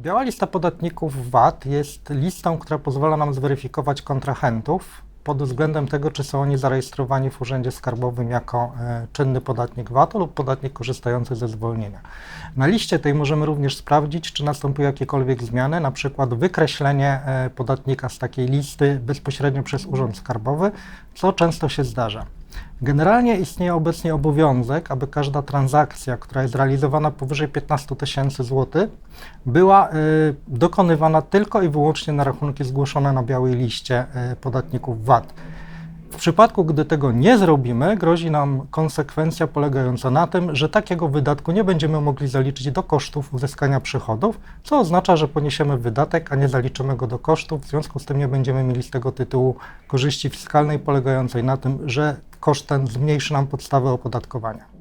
Biała lista podatników VAT jest listą, która pozwala nam zweryfikować kontrahentów pod względem tego, czy są oni zarejestrowani w Urzędzie Skarbowym jako e, czynny podatnik VAT-u lub podatnik korzystający ze zwolnienia. Na liście tej możemy również sprawdzić, czy nastąpiły jakiekolwiek zmiany, na przykład wykreślenie e, podatnika z takiej listy bezpośrednio przez Urząd Skarbowy, co często się zdarza. Generalnie istnieje obecnie obowiązek, aby każda transakcja, która jest realizowana powyżej 15 tysięcy złotych, była y, dokonywana tylko i wyłącznie na rachunki zgłoszone na białej liście y, podatników VAT. W przypadku, gdy tego nie zrobimy, grozi nam konsekwencja polegająca na tym, że takiego wydatku nie będziemy mogli zaliczyć do kosztów uzyskania przychodów, co oznacza, że poniesiemy wydatek, a nie zaliczymy go do kosztów, w związku z tym nie będziemy mieli z tego tytułu korzyści fiskalnej polegającej na tym, że koszt ten zmniejszy nam podstawę opodatkowania.